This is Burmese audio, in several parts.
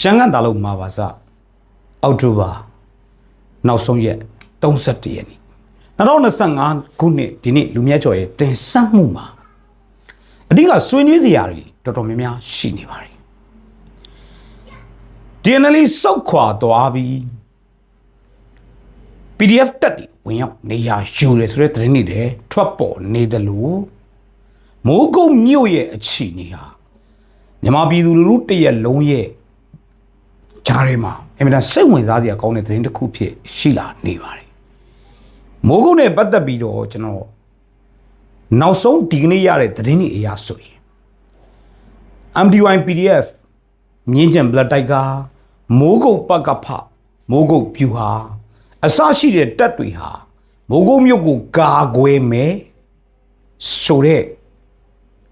ရှမ်းကန်တာလို့မှာပါစအောက်တိုဘာနောက်ဆုံးရက်31ရက်နေ့2025ခုနှစ်ဒီနေ့လူမြတ်ကျော်ရဲ့တင်ဆက်မှုမှာအဓိကဆွေးနွေးစရာတွေတော်တော်များများရှိနေပါတယ် DNL စုတ်ခွာသွားပြီး PDF တက်တွေဝင်ရောက်နေရာယူတယ်ဆိုတဲ့သတင်းတွေလည်းထွက်ပေါ်နေတယ်လို့မိုးကုတ်မြို့ရဲ့အခြေအနေဟာမြန်မာပြည်သူလူထုတရက်လုံးရဲ့ ဂျားထဲမှာအင်မတန်စိတ်ဝင်စားစရာကောင်းတဲ့သတင်းတစ်ခုဖြစ်ရှိလာနေပါတယ်မိုးကုတ်နဲ့ပတ်သက်ပြီးတော့ကျွန်တော်နောက်ဆုံးဒီကနေ့ရတဲ့သတင်းတွေအရာဆိုရင် MDY PDF မြင်းကျန်ဘလက်တိုက်ကမိုးကုတ်ပကဖမိုးကုတ်ပြူဟာအစရှိတဲ့တက်တွေဟာမိုးကုတ်မြို့ကိုကာကွယ်မယ်ဆိုတဲ့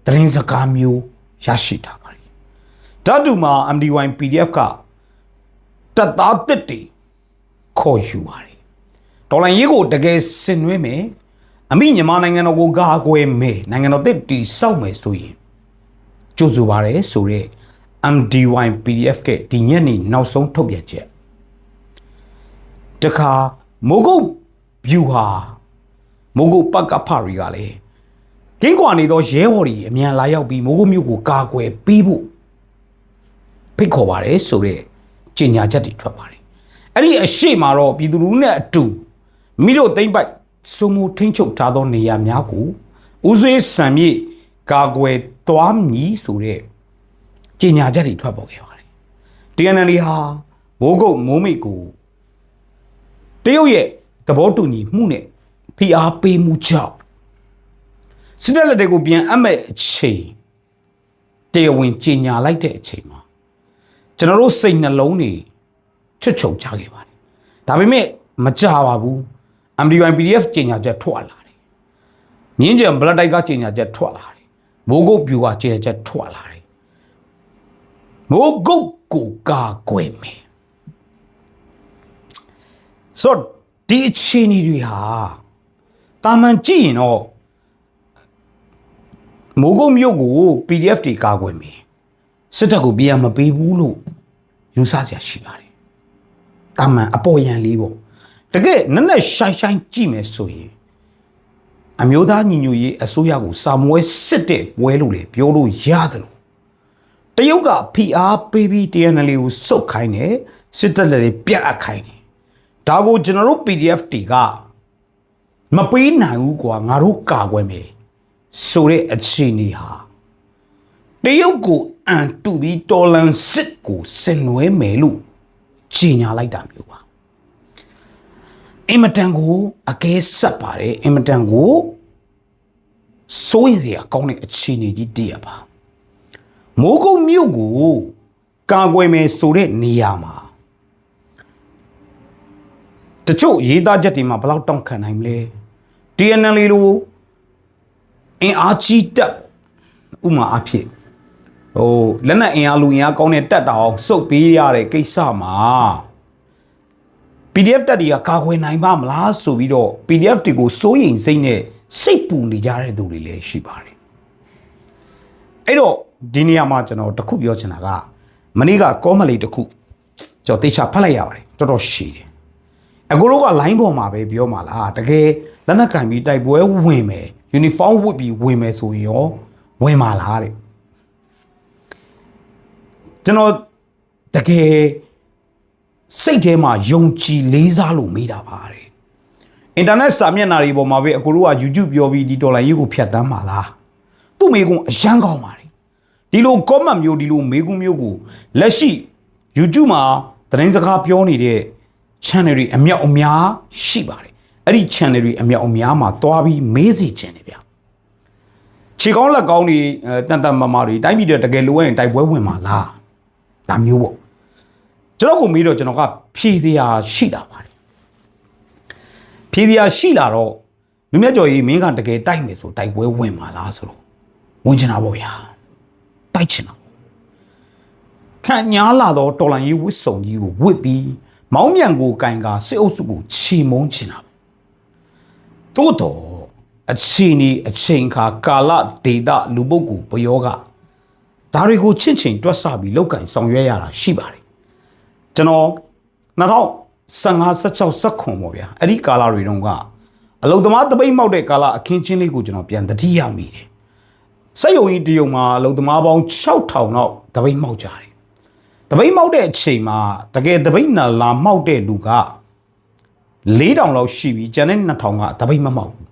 သတင်းစကားမျိုးရရှိထားပါတယ်ဓာတ်တူမှာ MDY PDF က တက်သားတစ်တွေခေါ်ယူပါတယ်ဒေါ်လာရေးကိုတကယ်ဆင်နွှဲမယ်အမိမြန်မာနိုင်ငံတော်ကိုကာကွယ်မယ်နိုင်ငံတော်တစ်တီစောက်မယ်ဆိုရင်ကြိုဆိုပါရယ်ဆိုတော့ MDY PDF ကဒီညနေနောက်ဆုံးထုတ်ပြန်ချက်တခါမိုးကုတ် view ဟာမိုးကုတ်ပကဖရီကလည်းကင်းကွာနေသောရဲဘော်တွေအမြန်လာရောက်ပြီးမိုးကုတ်မြို့ကိုကာကွယ်ပေးဖို့ဖိတ်ခေါ်ပါရယ်ဆိုတော့ ကြေညာချက်တွေထွက်ပါတယ်အဲ့ဒီအရှိမတော့ပြည်သူလူထုနဲ့အတူမိတို့သိမ့်ပိုက်စုံမထိန်ချုပ်ထားသောနေရာများကိုဦးဆွေးစံမြေကာကွယ်သွားမည်ဆိုတဲ့ကြေညာချက်တွေထွက်ပေါ်ခဲ့ပါတယ် TNL ဟာမိုးကုတ်မိုးမိတ်ကိုတရုတ်ရဲ့သဘောတူညီမှုနဲ့ဖိအားပေးမှုကြောင့်စစ်တပ်လက်တွေကိုပြန်အပ်မဲ့အချိန်တရားဝင်ကြေညာလိုက်တဲ့အချိန်မှာ ကျွန်တော်တို့စိတ်နှလုံးတွေချွတ်ချုံချခဲ့ပါတယ်ဒါပေမဲ့မကြပါဘူး MDY PDF ကြေညာချက်ထွက်လာတယ်မြင်းကြံဘလက်တိုက်ကကြေညာချက်ထွက်လာတယ်မိုးကုတ်ပြူကကြေညာချက်ထွက်လာတယ်မိုးကုတ်ကိုကာကွယ်မယ်ဆိုတော့ဒီအခြေအနေတွေဟာတာမန်ကြည့်ရင်တော့မိုးကုတ်မြို့ကို PDF တွေကာကွယ်မယ် စစ်တပ်ကိုပြန်မပေးဘူးလို့ယူဆစရာရှိပါတယ်တာမန်အပေါ်ယံလေးပေါ့တကယ်နက်နက်ရှိုင်းရှိုင်းကြည့်မယ်ဆိုရင်အမျိုးသားညီညွတ်ရေးအစိုးရကိုစာမွဲစစ်တဲ့ပွဲလို့လေပြောလို့ရတယ်လို့တရုတ်ကဖိအားပေးပြီး TNL ကိုစုတ်ခိုင်းတယ်စစ်တပ်လည်းပြတ်အပ်ခိုင်းတယ်ဒါကိုကျွန်တော်တို့ PDF တွေကမပေးနိုင်ဘူးကွာငါတို့ကာကွယ်မယ်ဆိုတဲ့အခြေအနေဟာတရုတ်ကို အန်တူပြီးတော်လန်စစ်ကိုဆင်နွှဲမယ်လို့ကြီးညာလိုက်တာမျိုးပါအင်မတန်ကိုအကဲဆက်ပါတယ်အင်မတန်ကိုစိုးရင်စရာကောင်းတဲ့အခြေအနေကြီးတည်းရပါမိုးကုတ်မြို့ကိုကာကွယ်မယ်ဆိုတဲ့နေရာမှာတချို့ရေးသားချက်တွေမှာဘယ်လောက်တောင့်ခံနိုင်မလဲ TNL လို့အင်အားကြီးတက်ဥမာအဖြစ် ဟိုလက်နက်အင်အားလူအင်အားကောင်းတဲ့တက်တောင်စုပ်ပေးရတဲ့ကိစ္စမှာ PDF တက်တွေကကာကွယ်နိုင်ပါမလားဆိုပြီးတော့ PDF တွေကိုစိုးရိမ်စိတ်နဲ့စိတ်ပူနေကြတဲ့သူတွေလည်းရှိပါတယ်အဲ့တော့ဒီနေရာမှာကျွန်တော်တခုပြောချင်တာကမနေ့ကကောမလေးတခုကျွန်တော်တေချာဖတ်လိုက်ရပါတယ်တော်တော်ရှည်တယ်အကိုတို့က line ပေါ်မှာပဲပြောမှာလားတကယ်လက်နက်ကင်ပြီးတိုက်ပွဲဝင်မယ် uniform ဝတ်ပြီးဝင်မယ်ဆိုရင်ရောဝင်မှာလားတဲ့ ကျွန်တော်တကယ်စိတ်ထဲမှာယုံကြည်လေးစားလို့မိတာပါတဲ့အင်တာနက်စာမျက်နှာတွေပေါ်မှာပဲအကိုတို့က YouTube ပြောပြီးဒီဒေါ်လာရေးကိုဖြတ်တန်းပါလားသူ့မိကုံအရန်ကောင်းပါတယ်ဒီလို comment မျိုးဒီလိုမေးခွန်းမျိုးကိုလက်ရှိ YouTube မှာသတင်းစကားပြောနေတဲ့ channel တွေအမြောက်အများရှိပါတယ်အဲ့ဒီ channel တွေအမြောက်အများမှာတွားပြီးမေးစီခြင်းတယ်ဗျခြေကောင်းလက်ကောင်းတွေအဲတန်တန်မာမာတွေတိုင်းပြည်တွေတကယ်လိုရင်တိုက်ပွဲဝင်မှာလား ဒါမျိုးပေါ့ကျွန်တော်ကိုမေးတော့ကျွန်တော်ကဖြေစရာရှိတာပါတယ်ဖြေစရာရှိလာတော့လူမြတ်ကျော်ကြီးမင်းကတကယ်တိုက်မယ်ဆိုတိုက်ပွဲဝင်မှာလားဆိုတော့ဝင်ချင်တာပေါ့ဗျာတိုက်ချင်တာပေါ့ခံညားလာတော့တော်လန်ရေးဝစ်စုံကြီးကိုဝစ်ပြီးမောင်းမြန်ကိုကင်ကာစစ်အုပ်စုကိုချီမုန်းချင်တာပေါ့သို့တော့အချိန်ဒီအချိန်ခါကာလဒေတာလူပုဂ္ဂိုလ်ဘယောက ဒါတွေကိုချင့်ချိန်တွက်ဆပြီးလောက်ကင်ဆောင်ရွက်ရတာရှိပါတယ်ကျွန်တော်2015 16 16ပေါ့ဗျာအဲ့ဒီကာလတွေတုန်းကအလုတ်သမားတပိတ်မောက်တဲ့ကာလအခင်းချင်းလေးကိုကျွန်တော်ပြန်တတိယမိတယ်စက်ယုံကြီးတယုံမှာအလုတ်သမားပေါင်း6000လောက်တပိတ်မောက်ကြတယ်တပိတ်မောက်တဲ့အချိန်မှာတကယ်တပိတ်နာလာမောက်တဲ့လူက4000လောက်ရှိပြီကျန်တဲ့2000ကတပိတ်မမောက်ဘူး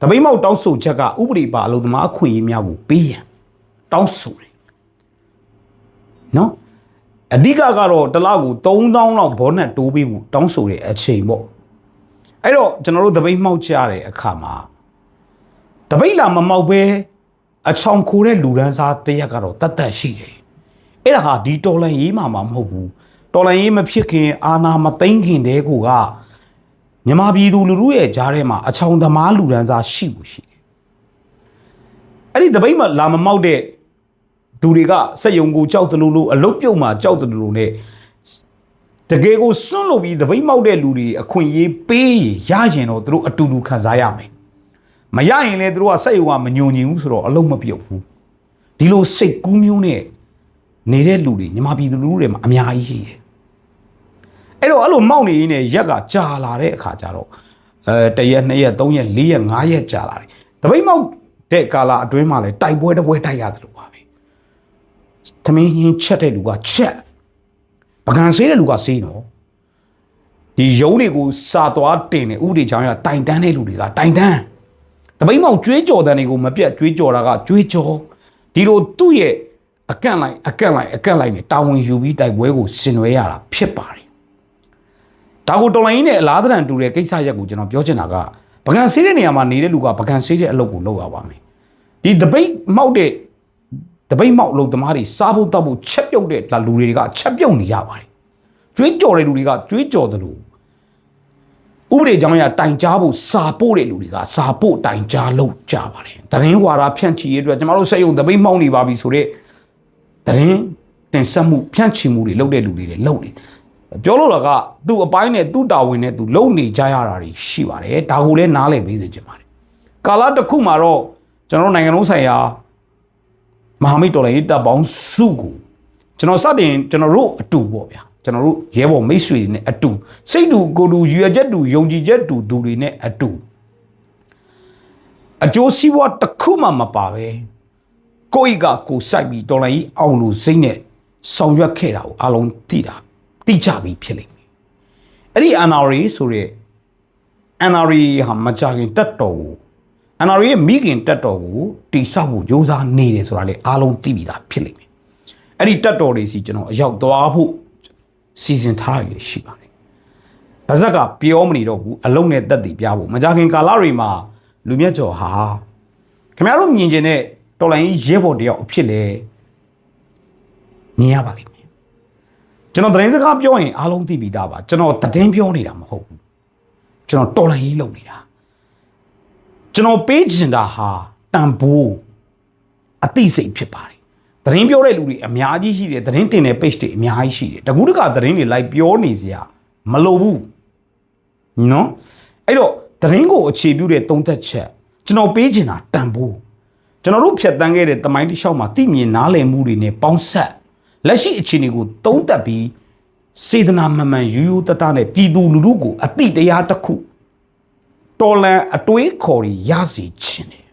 တပိတ်မောက်တောင်းဆိုချက်ကဥပဒေပါအလုတ်သမားအခွင့်အရေးများကိုပေးရန်တောင်းဆိုတယ် နော်အဓိကကတော့တစ်လောက်ကို3000လောက်ဘောနက်တိုးပေးဖို့တောင်းဆိုတဲ့အချိန်ပေါ့အဲ့တော့ကျွန်တော်တို့တပိတ်မှောက်ကြတဲ့အခါမှာတပိတ်လာမမောက်ပဲအချောင်ခိုးတဲ့လူဒန်းစားတရက်ကတော့တတ်တတ်ရှိတယ်အဲ့ဒါဟာဒီတော်လန်ရေးမှာမဟုတ်ဘူးတော်လန်ရေးမဖြစ်ခင်အာနာမသိမ့်ခင်တည်းကိုကမြမပြည်သူလူထုရဲ့ကြားထဲမှာအချောင်သမားလူဒန်းစားရှိကိုရှိတယ်အဲ့ဒီတပိတ်မှာလာမမောက်တဲ့ သူတွေကစက်ယုံကိုကြောက်တယ်လို့လို့အလုတ်ပြုတ်မှာကြောက်တယ်လို့လို့ ਨੇ တကယ်ကိုစွန့်လို့ပြီးသပိတ်မောက်တဲ့လူတွေအခွင့်အရေးပေးရင်ရရင်တော့သူတို့အတူတူခံစားရမယ်မရရင်လည်းသူတို့ကစက်ယုံကမညုံညင်ဘူးဆိုတော့အလုံးမပြုတ်ဘူးဒီလိုစိတ်ကူးမျိုးနဲ့နေတဲ့လူတွေညီမပြည်သူလူတွေမှာအများကြီးရှိတယ်အဲ့တော့အဲ့လိုမောက်နေရင်းနဲ့ရက်ကကြာလာတဲ့အခါကျတော့အဲတရက်နှစ်ရက်သုံးရက်လေးရက်ငါးရက်ကြာလာတယ်တပိတ်မောက်တဲ့ကာလအတွင်းမှာလည်းတိုက်ပွဲတစ်ပွဲတိုက်ရတယ်လို့ပါပဲ သမင်းဟင်းချက်တဲ့လူကချက်ပကံဆေးတဲ့လူကဆေးနော်ဒီယုံတွေကိုစာသွားတင်နေဥဒေချောင်းရတိုင်တန်းတဲ့လူတွေကတိုင်တန်းတပိတ်မောင်ကြွေးကြော်တဲ့တွေကိုမပြတ်ကြွေးကြော်တာကကြွေးကြော်ဒီလိုသူ့ရဲ့အကန့်လိုက်အကန့်လိုက်အကန့်လိုက်နဲ့တာဝန်ယူပြီးတိုက်ပွဲကိုဆင်နွှဲရတာဖြစ်ပါတယ်ဒါကိုတော်လိုင်းနဲ့အလားတရံတူတဲ့ကိစ္စရက်ကိုကျွန်တော်ပြောချင်တာကပကံဆေးတဲ့နေရာမှာနေတဲ့လူကပကံဆေးတဲ့အလုပ်ကိုလုပ်ရပါမယ်ဒီတပိတ်မောက်တဲ့တ ပိတ်မောက်အလုပ်သမားတွေစားဖို့တောက်ဖို့ချက်ပြုတ်တဲ့လူတွေကချက်ပြုတ်နေရပါတယ်။ကျွေးကြော်တဲ့လူတွေကကျွေးကြော်တယ်လို့ဥပဒေကြောင့်ရတိုင်ကြားဖို့စာပို့တဲ့လူတွေကစာပို့တိုင်ကြားလုပ်ကြပါတယ်။တရင်ဝါဒဖြန့်ချီရေးအတွက်ကျွန်တော်တို့စက်ရုံတပိတ်မောက်နေပါပြီဆိုတော့တရင်တင်ဆက်မှုဖြန့်ချီမှုတွေလုပ်တဲ့လူတွေလည်းလုပ်နေပြောလို့တော့ကသူ့အပိုင်းနဲ့သူ့တာဝန်နဲ့သူလုပ်နေကြရတာတွေရှိပါတယ်။ဒါကိုလည်းနားလည်ပေးစေချင်ပါတယ်။ကာလတစ်ခုမှာတော့ကျွန်တော်တို့နိုင်ငံလုံးဆိုင်ရာ မဟာမိတ်တော်လိုင်းရေးတပ်ပေါင်းစုကိုကျွန်တော်စတင်ကျွန်တော်တို့အတူပေါ့ဗျာကျွန်တော်တို့ရဲဘော်မိတ်ဆွေတွေနဲ့အတူစိတ်တူကိုယ်တူရွယ်ချက်တူယုံကြည်ချက်တူသူတွေနဲ့အတူအကျိုးစီးပွားတစ်ခုမှမပါပဲကိုယ့်ဤကကိုယ်စိုက်ပြီးတော်လိုင်းရေးအောင်လို့စိတ်နဲ့ဆောင်ရွက်ခဲ့တာကိုအလုံးသိတာသိကြပြီးဖြစ်လိမ့်မယ်အဲ့ဒီ NRA ဆိုတဲ့ NRA ဟာမကြခင်တက်တော်ကို NRA ရဲ့မိခင်တက်တော်ကိုတိဆောက်ဖို့ကြိုးစားနေတယ်ဆိုတာလေအားလုံးသိပြီးသားဖြစ်လိမ့်မယ်။အဲ့ဒီတက်တော်တွေစီကျွန်တော်အရောက်သွားဖို့စီစဉ်ထားရလေရှိပါတယ်။ဗဇက်ကပြောမနေတော့ဘူးအလုံးနဲ့တက်တည်ပြဖို့မကြခင်ကာလတွေမှာလူမြတ်ကျော်ဟာခင်ဗျားတို့မြင်ကျင်တဲ့တော်လိုင်းကြီးရဲဘော်တယောက်အဖြစ်လေမြင်ရပါလိမ့်မယ်။ကျွန်တော်သတင်းစကားပြောရင်အားလုံးသိပြီးသားပါကျွန်တော်သတင်းပြောနေတာမဟုတ်ဘူး။ကျွန်တော်တော်လိုင်းကြီးလုပ်နေတာ။ ကျွန်တော်ပေးချင်တာဟာတန်ဖိုးအသိစိတ်ဖြစ်ပါတယ်သတင်းပြောတဲ့လူတွေအများကြီးရှိတယ်သတင်းတင်တဲ့ page တွေအများကြီးရှိတယ်တကူးတကသတင်းတွေလိုက်ပြောနေစရာမလိုဘူးနော်အဲ့တော့သတင်းကိုအခြေပြုတဲ့သုံးသက်ချက်ကျွန်တော်ပေးချင်တာတန်ဖိုးကျွန်တော်တို့ဖြတ်တန်းခဲ့တဲ့တမိုင်းတစ်လျှောက်မှာသိမြင်နားလည်မှုတွေနဲ့ပေါင်းဆက်လက်ရှိအခြေအနေကိုသုံးသက်ပြီးစေတနာမှန်မှန်ရိုးရိုးတတနဲ့ပြည်သူလူထုကိုအတိတရားတစ်ခု တော်လန်အတွေးခေါ်တွေရစီခြင်းတယ်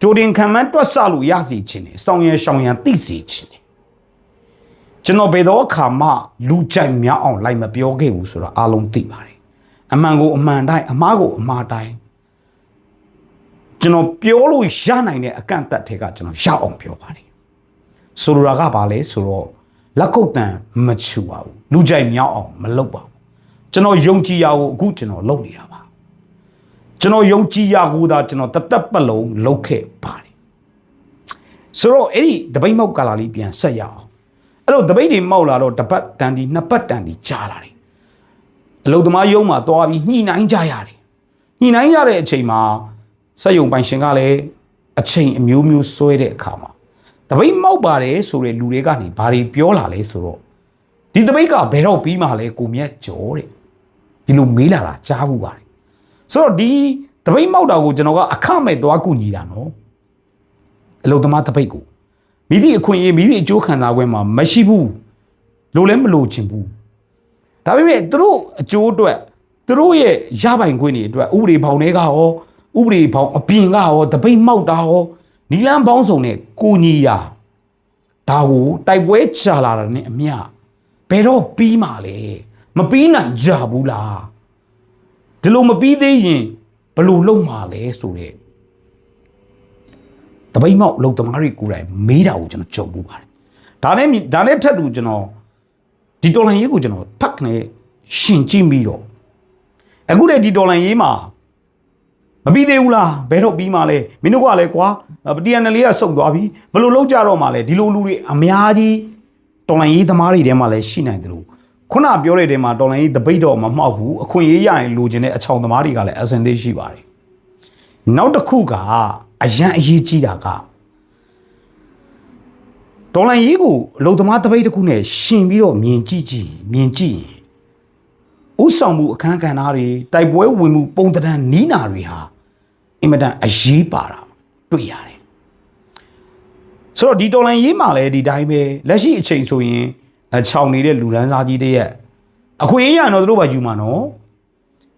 ဂျိုဒင်ခံမှန်းတွက်ဆလို့ရစီခြင်းတယ်စောင်းရန်ရှောင်းရန်သိစီခြင်းတယ်ကျွန်တော်ဘယ်တော့အခါမှလူကြိုက်များအောင်လိုက်မပြောခဲ့ဘူးဆိုတော့အားလုံးသိပါတယ်အမှန်ကိုအမှန်တိုင်းအမှားကိုအမှားတိုင်းကျွန်တော်ပြောလို့ရနိုင်တဲ့အကန့်အသတ်တွေကကျွန်တော်ရအောင်ပြောပါတယ်ဆိုလိုတာကဘာလဲဆိုတော့လက်ကုပ်တန်မချူပါဘူးလူကြိုက်များအောင်မလုပ်ပါဘူးကျွန်တော်ယုံကြည်ရကိုအခုကျွန်တော်လုပ်နေတာပါ ကျွန်တော်ယုံကြည်ရကိုသာကျွန်တော်တသက်ပတ်လုံးလုပ်ခဲ့ပါတယ်ဆိုတော့အဲ့ဒီတပိတ်မောက်ကာလာလေးပြန်ဆက်ရအောင်အဲ့လိုတပိတ်တွေမောက်လာတော့တစ်ပတ်တန်ဒီနှစ်ပတ်တန်ဒီကြားလာတယ်အလုသမားယုံမှာသွားပြီးညှိနှိုင်းကြရတယ်ညှိနှိုင်းကြတဲ့အချိန်မှာစက်ယုံပိုင်ရှင်ကလည်းအချိန်အမျိုးမျိုးဆွဲတဲ့အခါမှာတပိတ်မောက်ပါတယ်ဆိုတဲ့လူတွေကနေဘာတွေပြောလာလဲဆိုတော့ဒီတပိတ်ကဘယ်တော့ပြီးမှလဲကိုမြတ်ကျော်တဲ့ဒီလိုမေးလာတာကြားဘူးပါတယ် ဆိုတော့ဒီတပိတ်မောက်တာကိုကျွန်တော်ကအခမဲ့သွားကူညီတာနော်အလုသမားတပိတ်ကိုမိသည့်အခွင့်အရေးမိသည့်အကျိုးခံစား권မှာမရှိဘူးလိုလည်းမလိုချင်ဘူးဒါပေမဲ့သူတို့အကျိုးအတွက်သူတို့ရဲ့ရပိုင်ခွင့်တွေအတွက်ဥပဒေဘောင်တွေကရောဥပဒေဘောင်အပြင်ကရောတပိတ်မှောက်တာရောနီလန်းပေါင်းစုံနဲ့ကိုညီရာဒါကိုတိုက်ပွဲချလာတာနဲ့အမျှဘယ်တော့ပြီးမှလဲမပြီးနိုင်ကြဘူးလား ဒီလိုမပြီးသေးရင်ဘယ်လိုလုပ်မှာလဲဆိုတဲ့တပိတ်မောက်လုံသမားတွေကိုယ်တိုင်မေးတာကိုကျွန်တော်ကြုံဘူးပါတယ်ဒါနဲ့မြဒါနဲ့ထက်တူကျွန်တော်ဒီတော်လန်ရေးကိုကျွန်တော်ဖတ်ကနေရှင်ကြည့်ပြီးတော့အခုတဲ့ဒီတော်လန်ရေးမှာမပြီးသေးဘူးလားဘယ်တော့ပြီးမှလဲမင်းတို့ကလည်းကွာပတီအန်လေးကစုပ်သွားပြီဘယ်လိုလုပ်ကြတော့မှလဲဒီလိုလူတွေအများကြီးတော်လန်ရေးသမားတွေထဲမှာလည်းရှိနိုင်တယ်လို့ ခုနပြောတဲ့တဲမှာတော်လန်ရေးတပိတ်တော့မမှောက်ဘူးအခွင့်အရေးရရင်လိုချင်တဲ့အချောင်သမားတွေကလည်းအစင်သေးရှိပါတယ်နောက်တစ်ခုကအရန်အရေးကြီးတာကဒေါ်လာရေးကိုအလုံသမားတပိတ်တစ်ခုနဲ့ရှင်ပြီးတော့မြင်ကြည့်ကြည့်မြင်ကြည့်ရင်ဥဆောင်မှုအခန်းကဏ္ဍတွေတိုက်ပွဲဝင်မှုပုံသဏ္ဍာန်နီးနာတွေဟာအင်မတန်အရေးပါတာတွေ့ရတယ်ဆိုတော့ဒီတော်လိုင်းရေးမှာလည်းဒီတိုင်းပဲလက်ရှိအချိန်ဆိုရင် အချောင်နေတဲ့လူရန်စားကြီးတည်းရဲ့အခွင့်အရေးရတော့သူတို့ပါယူမှာနော်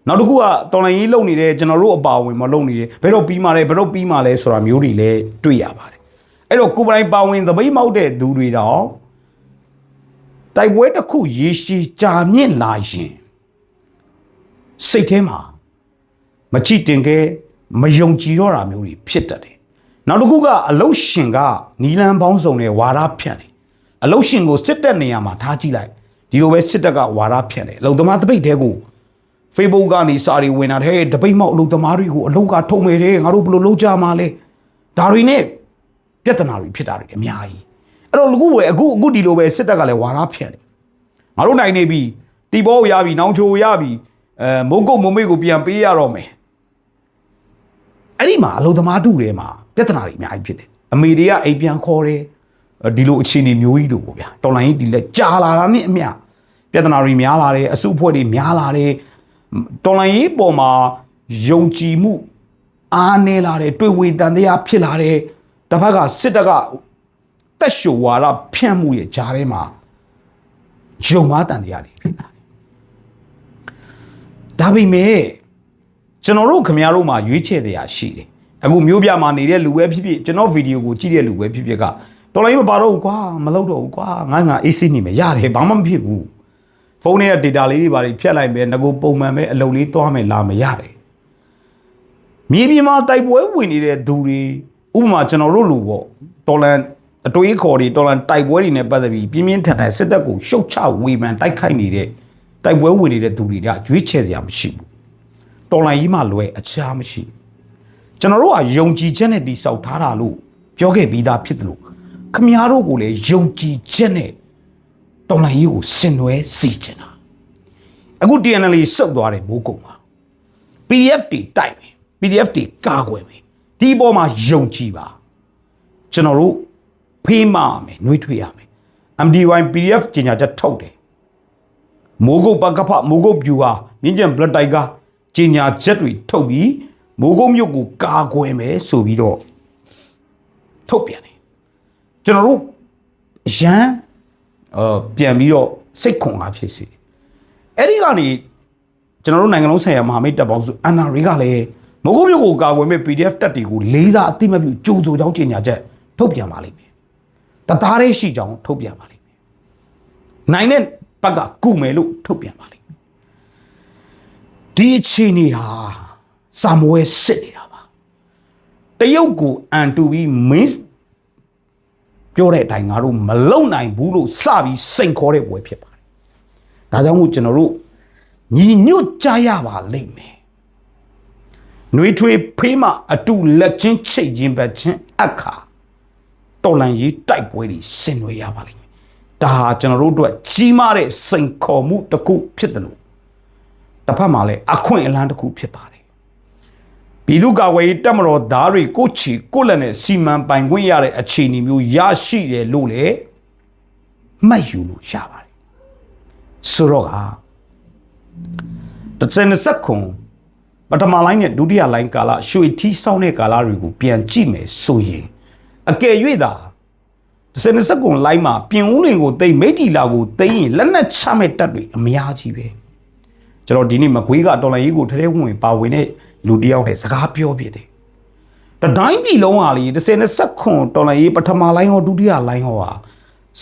နောက်တစ်ခုကတော်လိုင်းရေးလုံနေတဲ့ကျွန်တော်တို့အပါအဝင်မလုံနေတယ်ဘယ်တော့ပြီးမှလဲဘယ်တော့ပြီးမှလဲဆိုတာမျိုးတွေလည်းတွေ့ရပါတယ်အဲ့တော့ကိုယ်ပိုင်ပါဝင်သပိတ်မောက်တဲ့သူတွေတော့တိုက်ပွဲတစ်ခုရေရှည်ကြာမြင့်လာရင်စိတ်ထဲမှာမကြည့်တင်ခဲ့မယုံကြည်တော့တာမျိုးတွေဖြစ်တတ်တယ်နောက်တစ်ခုကအလုတ်ရှင်ကနီလန်ပေါင်းစုံနဲ့ဝါရဖြန့်တယ် အလုတ်ရှင်ကိုစစ်တပ်နေရာမှာထားကြည့်လိုက်ဒီလိုပဲစစ်တပ်ကဝါရဖြန့်တယ်အလုံသမားတပိတ်တဲကို Facebook ကနေစာတွေဝင်တာတဲ့တပိတ်မောက်အလုံသမားတွေကိုအလုတ်ကထုံနေတယ်ငါတို့ဘယ်လိုလုပ်ကြမှာလဲဒါတွေနဲ့ပြဿနာတွေဖြစ်တာတွေအများကြီးအဲ့တော့အခုပဲအခုအခုဒီလိုပဲစစ်တပ်ကလည်းဝါရဖြန့်တယ်ငါတို့နိုင်နေပြီတီဘောကိုရပြီနောင်ချိုကိုရပြီအဲမိုးကုတ်မိုးမေကိုပြန်ပေးရတော့မယ်အဲ့ဒီမှာအလုံသမားတူတွေမှာပြဿနာတွေအများကြီးဖြစ်တယ်အမေတွေကအိမ်ပြန်ခေါ်တယ် ဒီလိုအခြေအနေမျိုးကြီးတို့ပေါ့ဗျာတော်လိုင်းကြီးဒီလက်ကြာလာတာနဲ့အမျှပြဿနာတွေများလာတယ်အစုအဖွဲ့တွေများလာတယ်တော်လိုင်းကြီးပေါ်မှာယုံကြည်မှုအားနည်းလာတယ်တွေ့ဝေတန်တရားဖြစ်လာတယ်တစ်ဖက်ကစစ်တပ်ကတက်ရှိုဝါဒဖြန့်မှုရဲ့ဂျားထဲမှာယုံမားတန်တရားတွေဖြစ်လာတယ်ဒါပေမဲ့ကျွန်တော်တို့ခင်ဗျားတို့မှာရွေးချယ်တရားရှိတယ်အခုမျိုးပြမှာနေတဲ့လူပဲဖြစ်ဖြစ်ကျွန်တော်ဗီဒီယိုကိုကြည့်တဲ့လူပဲဖြစ်ဖြစ်က တော်လိုင်းမပါတော့ဘူးကွာမလုပ်တော့ဘူးကွာငါငါအေးစိနေမယ်ရတယ်ဘာမှမဖြစ်ဘူးဖုန်းထဲက data လေးတွေပါဖြတ်လိုက်မယ်ငကိုပုံမှန်ပဲအလုပ်လေးသွားမယ်လာမယ်ရတယ်မြေပြင်မှာတိုက်ပွဲဝင်နေတဲ့သူတွေဥပမာကျွန်တော်တို့လူပေါ့တော်လန်အတွေးခေါ်တွေတော်လန်တိုက်ပွဲတွေနဲ့ပတ်သက်ပြီးပြင်းပြင်းထန်ထန်စစ်တပ်ကိုရှုတ်ချဝေဖန်တိုက်ခိုက်နေတဲ့တိုက်ပွဲဝင်နေတဲ့သူတွေကရွေးချယ်စရာမရှိဘူးတော်လန်ကြီးမှလွယ်အခြားမရှိဘူးကျွန်တော်တို့ကယုံကြည်ချက်နဲ့တိဆောက်ထားတာလို့ပြောခဲ့ပြီးသားဖြစ်တယ်လို့ ခမားတို့ကိုလည်းယုံကြည်ချက်နဲ့တော်လိုင်းကြီးကိုဆင်နွှဲစီချင်တာအခု TNL စုပ်သွားတယ်မိုးကုံမှာ PDF တွေတိုက်မယ် PDF တွေကာကွယ်မယ်ဒီအပေါ်မှာယုံကြည်ပါကျွန်တော်တို့ဖေးမရမယ်နှွေးထွေးရမယ် MDY PDF ကြီးညာချက်ထုတ်တယ်မိုးကုတ်ပကဖမိုးကုတ်ပြူဟာမြင်းကျန် blood တိုက်ကကြီးညာချက်တွေထုတ်ပြီးမိုးကုတ်မြို့ကိုကာကွယ်မယ်ဆိုပြီးတော့ထုတ်ပြန်တယ် ကျွန်တော်တို့ရန်အာပြန်ပြီးတော့စိတ်ခွန်အားဖြစ်စီအဲ့ဒီကနေကျွန်တော်တို့နိုင်ငံလုံးဆိုင်ရာမဟာမိတ်တပ်ပေါင်းစု NRA ကလည်းမိုးကုတ်မြို့ကိုကာကွယ်မဲ့ PDF တပ်တွေကိုလေးစားအသိမှတ်ပြုကြိုးစိုးကြောင်းကြီးညာချက်ထုတ်ပြန်ပါလိမ့်မယ်တသားလေးရှိကြောင်းထုတ်ပြန်ပါလိမ့်မယ်နိုင်တဲ့ဘက်ကကုမယ်လို့ထုတ်ပြန်ပါလိမ့်မယ်ဒီအခြေအနေဟာစာမွေးစစ်နေတာပါတရုတ်ကိုအန်တူပြီး main ပြောတဲ့အတိုင်းငါတို့မလုံနိုင်ဘူးလို့စပြီးစိန်ခေါ်တဲ့ပွဲဖြစ်ပါတယ်ဒါကြောင့်မို့ကျွန်တော်တို့ညီညွတ်ကြရပါလိမ့်မယ်နှွေးထွေးဖေးမှအတူလက်ချင်းချိတ်ချင်းပဲချင်းအခါတော်လန်ရေးတိုက်ပွဲတွေဆင်နွှဲရပါလိမ့်မယ်ဒါဟာကျွန်တော်တို့အတွက်ကြီးမားတဲ့စိန်ခေါ်မှုတစ်ခုဖြစ်တယ်လို့တစ်ဖက်မှာလည်းအခွင့်အလမ်းတစ်ခုဖြစ်ပါတယ် ပြည်သူ့ကာကွယ်ရေးတပ်မတော်သားတွေကိုချီကိုလက်နဲ့စီမံပိုင်ခွင့်ရတဲ့အခြေအနေမျိုးရရှိတယ်လို့လေမှတ်ယူလို့ရပါတယ်ဆိုတော့ကတစ်စနစက်ခွန်ပထမလိုင်းနဲ့ဒုတိယလိုင်းကာလရွှေထီးဆောင်တဲ့ကာလတွေကိုပြန်ကြည့်မယ်ဆိုရင်အကယ်၍သာတစနေစကွန်လိုင်းမှာပြင်ဦးလင်ကိုတိတ်မိတ်တီလာကိုတိတ်ရင်လက်နက်ချမဲ့တက်တွေအများကြီးပဲကျွန်တော်ဒီနေ့မကွေးကတော်လိုင်းရေးကိုထဲထဲဝင်ဝင်ပါဝင်တဲ့ လူတစ်ယောက်နဲ့စကားပြောပြတယ်တတိုင်းပြည်လုံးဟာလေ30နဲ့ဆက်ခွန်တော်လိုင်းရေးပထမလိုင်းဟောဒုတိယလိုင်းဟောဟာ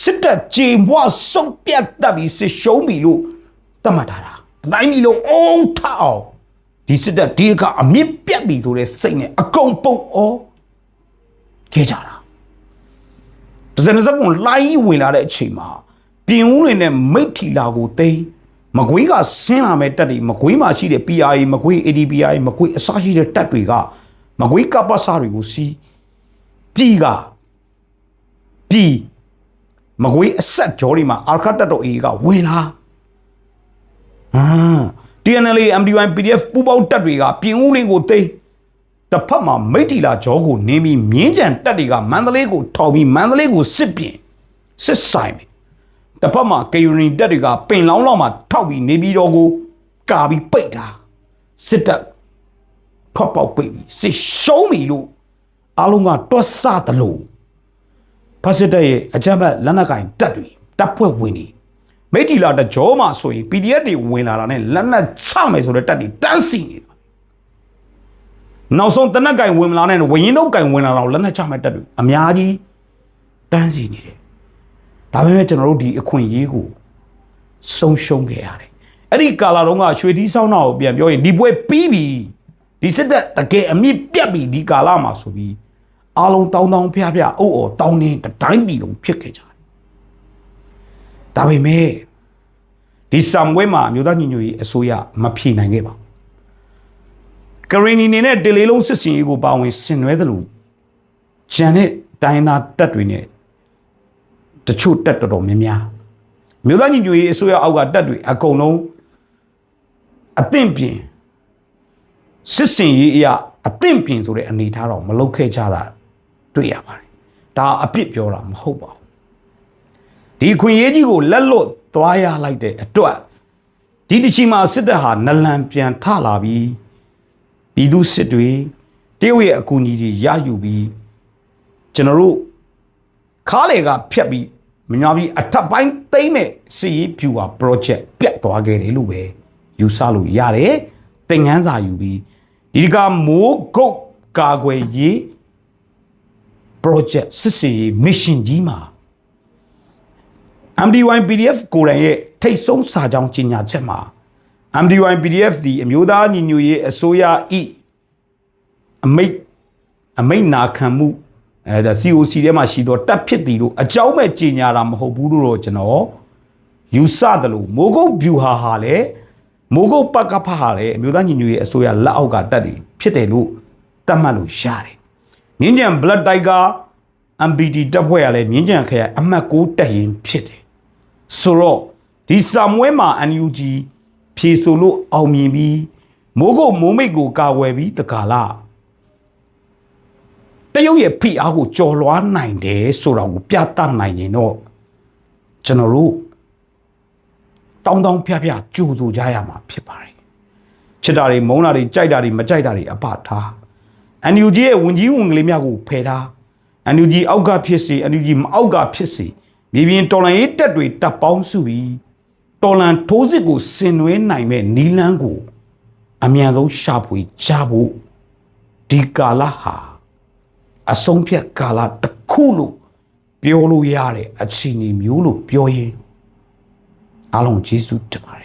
စစ်တပ်ကြေမွစုပ်ပြတ်တက်ပြီးစစ်ရှုံးပြီလို့သတ်မှတ်ထားတာတတိုင်းပြည်လုံးအုံထအောင်ဒီစစ်တပ်ဒီကအမြင့်ပြတ်ပြီဆိုတဲ့စိတ်နဲ့အကုန်ပုတ်ဩခဲ့ကြတာဒဇယ်နဇက်ကွန်လိုင်းဝင်လာတဲ့အချိန်မှာပြင်ဦးတွေနဲ့မိတ်ထီလာကိုသိမ်း မကွေးကဆင်းလာမဲ့တက်တွေမကွေးမှာရှိတဲ့ PRA မကွေး ADPI မကွေးအစရှိတဲ့တက်တွေကမကွေးကပ္ပစာတွေကိုစီးပြည်ကပြည်မကွေးအဆက်ကြောတွေမှာအာခတ်တက်တော် A ကဝင်လာဟမ် TNL MDY PDF ပူပေါင်းတက်တွေကပြင်ဦးလင်းကိုသိမ်းတစ်ဖက်မှာမိတ်တီလာဂျောကိုနင်းပြီးမြင်းကြံတက်တွေကမန္တလေးကိုထောက်ပြီးမန္တလေးကိုစစ်ပြင်စစ်ဆိုင်မယ် တစ်ဖက်မှာကေယူနီတက်တွေကပင်လောင်းလောက်မှာထောက်ပြီးနေပြီးတော့ကိုကာပြီးပိတ်တာစစ်တပ်ထွက်ပေါက်ပိတ်ပြီးစစ်ရှုံးပြီလို့အားလုံးကတွတ်ဆတယ်လို့ဖက်စစ်တပ်ရဲ့အကြမ်းဖက်လက်နက်ကင်တက်တွေတပ်ဖွဲ့ဝင်တွေမိတ်တီလာတကြောမှာဆိုရင် PDF တွေဝင်လာတာနဲ့လက်နက်ချမယ်ဆိုတဲ့တက်တွေတန်းစီနေတာနောက်ဆုံးတနက်ကင်ဝင်မလာနဲ့ဝရင်တော့ကင်ဝင်လာတော့လက်နက်ချမဲ့တက်တွေအများကြီးတန်းစီနေတယ် ဒါပေမဲ့ကျွန်တော်တို့ဒီအခွင့်အရေးကိုဆုံးရှုံးခဲ့ရတယ်အဲ့ဒီကာလာတုန်းကရွှေတီးဆောင်းတာကိုပြန်ပြောရင်ဒီပွဲပြီးပြီဒီစစ်တပ်တကယ်အမြင့်ပြတ်ပြီဒီကာလာမှာဆိုပြီးအားလုံးတောင်းတောင်းဖျားဖျားအုပ်အော်တောင်းနေတတိုင်းပြည်လုံးဖြစ်ခဲ့ကြတယ်ဒါပေမဲ့ဒီဆံပွဲမှာအမျိုးသားညီညွတ်ရေးအစိုးရမဖြေနိုင်ခဲ့ပါဘူးကရင်နီနေနဲ့တလေးလုံးစစ်စင်ရေးကိုပါဝင်ဆင်နွှဲသလိုဂျန်နဲ့တိုင်းသားတက်တွေနဲ့ တချို့တက်တော်တော်များများမြို့သားညီညွတ်ရေးအစိုးရအောက်ကတက်တွေအကုန်လုံးအသင့်ပြင်စစ်စင်ရေးအရာအသင့်ပြင်ဆိုတဲ့အနေထားတော့မလုပ်ခဲ့ကြတာတွေ့ရပါတယ်ဒါအပြစ်ပြောတာမဟုတ်ပါဘူးဒီခွင့်ရေးကြီးကိုလက်လွတ်သွားရလိုက်တဲ့အတွက်ဒီတစ်ချိန်မှာစစ်တပ်ဟာနလန်ပြန်ထလာပြီးပြည်သူစစ်တွေတရုတ်ရဲ့အကူအညီတွေရယူပြီးကျွန်တော်တို့ခါလေကဖြတ်ပြီး မညာပြီးအထက်ပိုင်းသိမ့်မဲ့စီရေးဖြူဟာ project ပြတ်သွားခဲ့တယ်လို့ပဲယူဆလို့ရတယ်သင်ငန်းစာယူပြီးဒီကမိုးကုတ်ကာကွယ်ရေး project စစ်စီရေး mission ကြီးမှာ MDY PDF ကိုယ်တိုင်ရဲ့ထိတ်ဆုံးစာကြောင်းကြီးညာချက်မှာ MDY PDF ဒီအမျိုးသားညီညွတ်ရေးအစိုးရဤအမိတ်အမိတ်နာခံမှု အဲဒါ COC ထဲမှာရှိတော့တက်ဖြစ်သည်လို့အကြောင်းမဲ့ကြီးညာတာမဟုတ်ဘူးလို့တော့ကျွန်တော်ယူဆတယ်လို့မိုးကုတ်ဗျူဟာဟာလည်းမိုးကုတ်ပကဖဟာလည်းအမျိုးသားညီညွတ်ရေးအစိုးရလက်အောက်ကတက်တယ်ဖြစ်တယ်လို့သတ်မှတ်လို့ရတယ်မြင်းကြံ Blood Tiger MBD တပ်ဖွဲ့ရလည်းမြင်းကြံခရိုင်အမှတ်6တက်ရင်ဖြစ်တယ်ဆိုတော့ဒီစာမွဲမှာ NUG ဖြေဆိုလို့အောင်မြင်ပြီးမိုးကုတ်မိုးမိတ်ကိုကာဝယ်ပြီးတကာလာ တရုတ်ရဲ့ဖိအားကိုကြော်လွားနိုင်တယ်ဆိုတာကိုပြသနိုင်ရင်တော့ကျွန်တော်တို့တောင်းတောင်းဖျားဖျားကြိုဆိုကြရမှာဖြစ်ပါတယ်ချစ်တာတွေမုန်းတာတွေကြိုက်တာတွေမကြိုက်တာတွေအပထား NUG ရဲ့ဝင်ကြီးဝင်ကလေးများကိုဖယ်ထား NUG အောက်ကဖြစ်စေ NUG မအောက်ကဖြစ်စေမြေပြင်တော်လန်ရေးတက်တွေတပ်ပေါင်းစုပြီးတော်လန်ထိုးစစ်ကိုဆင်နွှဲနိုင်မဲ့နီလန်းကိုအမြန်ဆုံးရှာဖွေကြဖို့ဒီကာလဟာ အဆုံးဖြတ်ကာလတစ်ခုလို့ပြောလို့ရတဲ့အခြေအနေမျိုးလို့ပြောရင်အားလုံးကျေးဇူးတင်ပါတယ်